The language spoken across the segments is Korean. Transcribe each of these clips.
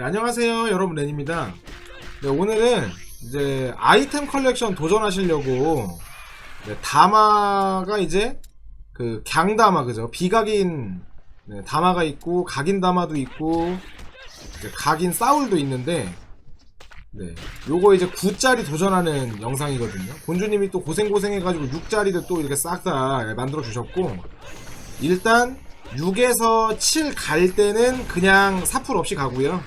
네, 안녕하세요. 여러분 렌입니다. 네, 오늘은 이제 아이템 컬렉션 도전하시려고 네, 다마가 이제 그 강다마 그죠? 비각인 네, 다마가 있고 각인 다마도 있고 각인 싸울도 있는데 네 요거 이제 9짜리 도전하는 영상이거든요. 본주님이 또 고생고생 해가지고 6짜리를 또 이렇게 싹 다 만들어 주셨고 일단 6에서 7 갈 때는 그냥 사풀 없이 가고요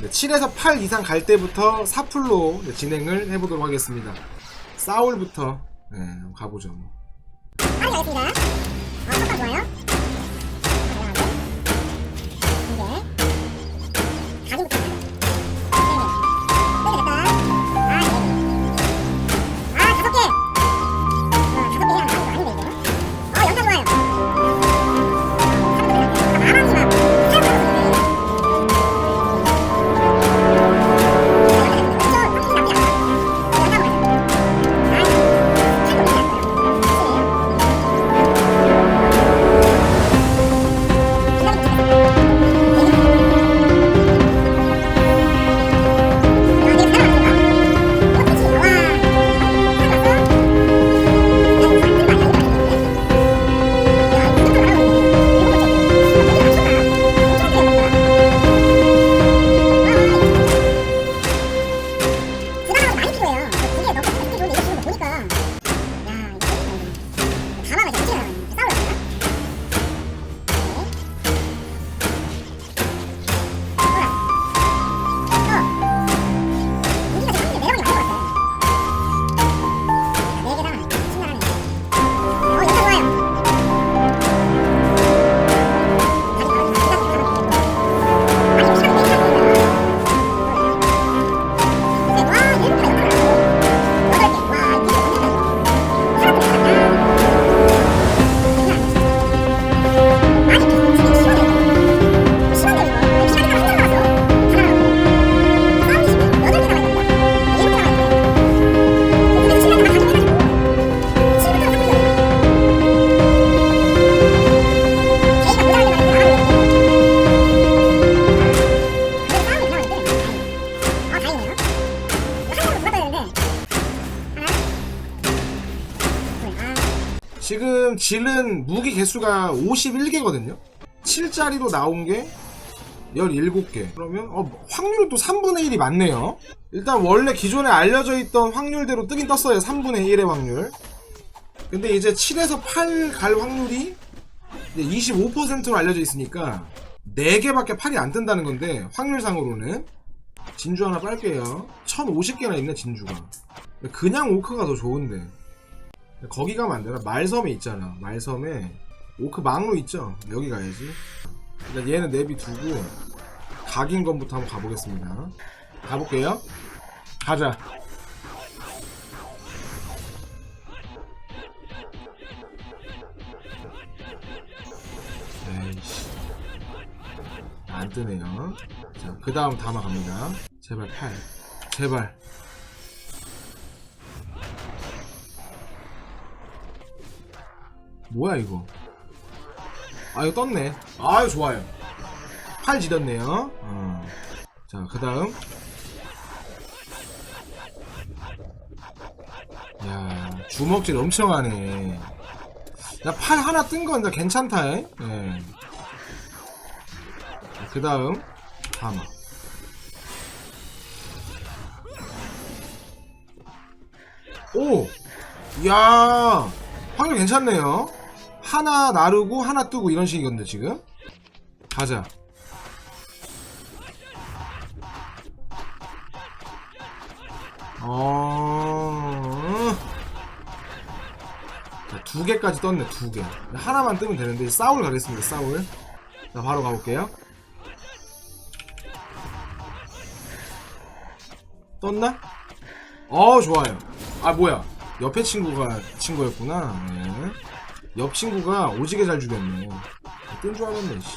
네, 7에서 8 이상 갈 때부터 사풀로 네, 진행을 해보도록 하겠습니다. 싸울부터 네, 가보죠. 뭐. 빨리 가겠습니다. 아, 깜빡 좋아요. 이제 가지부터. 지금 질은 무기 개수가 51개거든요. 7짜리로 나온 게 17개. 그러면 어, 확률은 또 3분의 1이 맞네요. 일단 원래 기존에 알려져 있던 확률대로 뜨긴 떴어요. 3분의 1의 확률. 근데 이제 7에서 8 갈 확률이 25%로 알려져 있으니까 4개밖에 8이 안 뜬다는 건데 확률상으로는 진주 하나 빨게요. 1050개나 있네 진주가. 그냥 오크가 더 좋은데. 거기 가면 안 되나? 말섬에 있잖아. 말섬에 오크 망루 있죠? 여기 가야지. 일단 얘는 내비 두고 각인 건부터 한번 가보겠습니다. 가볼게요. 가자. 에이씨. 안 뜨네요. 자, 그 다음 담아 갑니다. 제발 8. 제발. 뭐야 이거? 아 이거 떴네. 아유 좋아요. 팔 지렸네요. 어. 자그 다음. 야 주먹질 엄청 하네. 야팔 하나 뜬건 괜찮다 예. 그 다음. 담아 오! 야 확률 괜찮네요. 하나 나르고 하나 뜨고 이런 식이건데 지금? 가자. 어... 자, 두 개까지 떴네 두개. 하나만 뜨면 되는데 싸울 가겠습니다 싸울. 자 바로 가볼게요. 떴나? 어 좋아요. 아 뭐야 옆에 친구가 친구였구나. 네. 옆 친구가 오지게 잘 죽였네. 뜬줄 알았네 씨.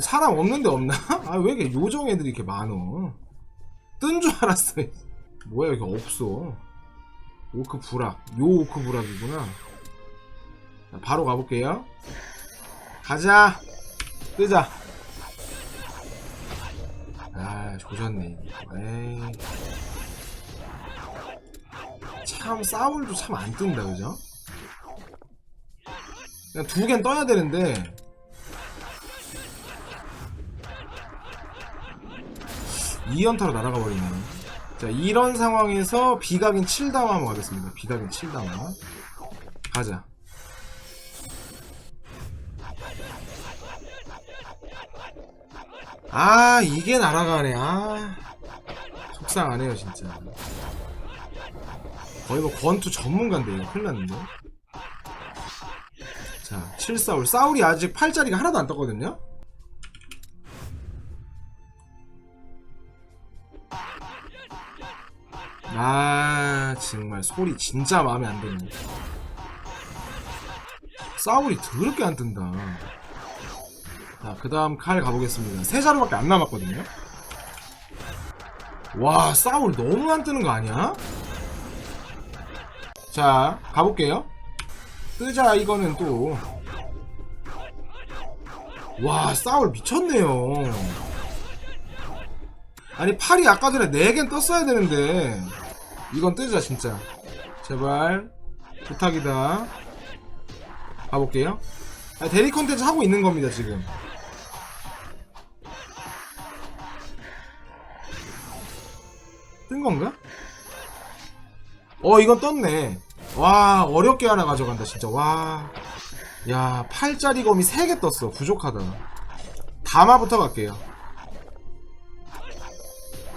사람 없는데 없나? 아 왜 이렇게 요정 애들이 이렇게 많어? 뜬 줄 알았어 뭐야 이게 없어. 오크 부락 요 오크 부락이구나. 자, 바로 가볼게요. 가자. 뜨자. 아 조졌네. 에이 참 싸울도 참 안 뜬다 그죠? 그냥 두 개는 떠야 되는데. 이연타로 날아가 버리네. 자 이런 상황에서 비각인 7다마 한번 가겠습니다. 비각인 7다마 가자. 아 이게 날아가네. 아 속상하네요 진짜 거의 뭐 권투 전문가인데 큰일 났는데 자 7사울 사울이 아직 팔자리가 하나도 안 떴거든요 아 정말 소리 진짜 마음에 안 드네 사울이 더럽게 안 뜬다 자, 그 다음 칼 가보겠습니다. 세 자루밖에 안 남았거든요. 와, 싸울 너무 안 뜨는 거 아니야? 자, 가볼게요. 뜨자, 이거는 또. 와, 싸울 미쳤네요. 아니, 팔이 아까 전에 4개는 떴어야 되는데. 이건 뜨자, 진짜. 제발. 부탁이다. 가볼게요. 아, 대리 컨텐츠 하고 있는 겁니다, 지금. 뜬 건가? 어 이건 떴네 와 어렵게 하나 가져간다 진짜. 와야 8짜리 검이 3개 떴어 부족하다. 다마부터 갈게요.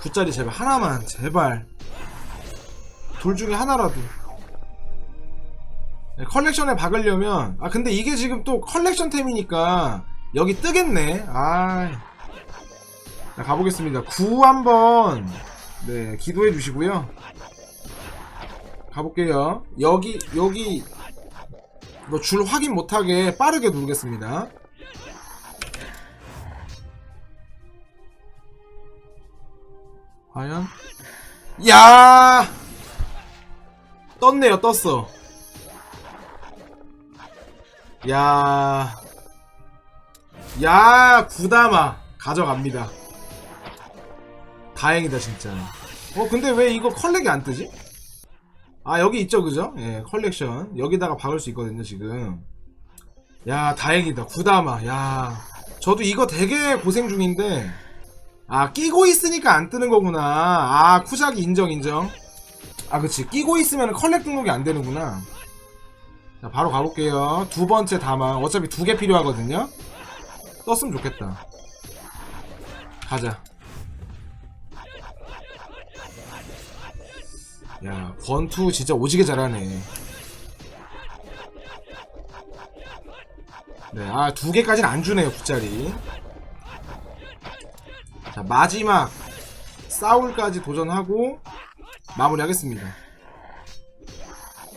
9짜리 제발 하나만 제발. 둘 중에 하나라도. 네, 컬렉션에 박으려면 아 근데 이게 지금 또 컬렉션템이니까 여기 뜨겠네. 아 자, 가보겠습니다. 9 한번 네, 기도해 주시고요. 가볼게요. 여기, 여기, 뭐줄 확인 못하게 빠르게 누르겠습니다. 과연? 야! 떴네요, 떴어. 야. 야, 구다마. 가져갑니다. 다행이다 진짜 어 근데 왜 이거 컬렉이 안 뜨지? 아 여기 있죠 그죠? 예 컬렉션. 여기다가 박을 수 있거든요 지금. 야 다행이다. 구다마. 야 저도 이거 되게 고생 중인데. 아 끼고 있으니까 안 뜨는 거구나. 아 쿠작이 인정 인정. 아 그치. 끼고 있으면 컬렉 등록이 안 되는구나. 자 바로 가볼게요. 두 번째 다마 어차피 두 개 필요하거든요. 떴으면 좋겠다. 가자 야, 권투 진짜 오지게 잘하네. 네, 아, 두 개까지는 안 주네요, 9짜리. 자, 마지막, 싸울까지 도전하고, 마무리하겠습니다.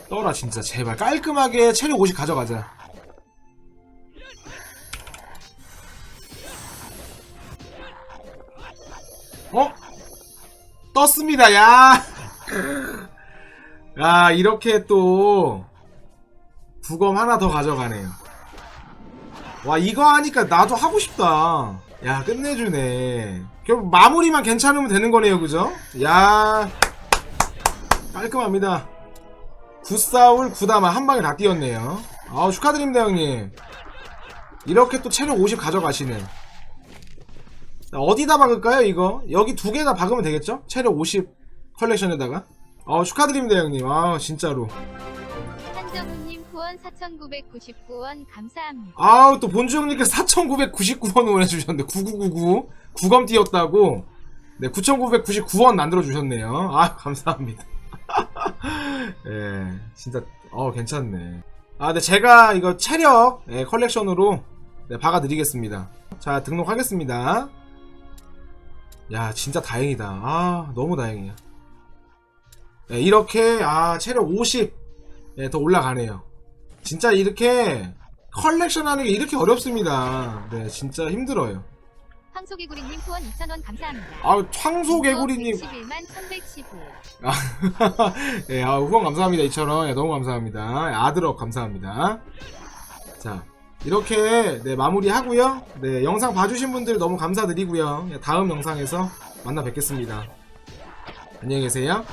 떠라, 진짜, 제발. 깔끔하게 체력 50 가져가자. 어? 떴습니다, 야! 야 이렇게 또 부검 하나 더 가져가네요. 와 이거 하니까 나도 하고 싶다. 야 끝내주네. 결국 마무리만 괜찮으면 되는 거네요 그죠? 야 깔끔합니다. 굿싸울 구다마 한 방에 다 뛰었네요. 아우 축하드립니다 형님. 이렇게 또 체력 50 가져가시네 자, 어디다 박을까요 이거? 여기 두 개 다 박으면 되겠죠? 체력 50 컬렉션에다가? 어 축하드립니다 형님. 아 진짜로. 한정우님 후원 4,999원 감사합니다. 아우 또 본주 형님께서 4,999원 보내주셨는데 9999 구검 띄었다고. 네 9,999원 만들어 주셨네요. 아 감사합니다. 예 진짜 어 괜찮네. 아 근데 제가 이거 체력 예, 컬렉션으로 네, 박아드리겠습니다. 자 등록하겠습니다. 야 진짜 다행이다. 아 너무 다행이야 네, 이렇게 아 체력 50 예, 더 올라가네요. 진짜 이렇게 컬렉션 하는 게 이렇게 어렵습니다. 네 진짜 힘들어요. 황소개구리님 후원 2,000원 감사합니다. 아 창소개구리님. 111만 1,115. 예, 아, 후원 감사합니다. 2,000원. 예, 너무 감사합니다. 아드럭 감사합니다. 자 이렇게 네, 마무리하고요. 네 영상 봐주신 분들 너무 감사드리고요. 예, 다음 영상에서 만나 뵙겠습니다. 안녕히 계세요.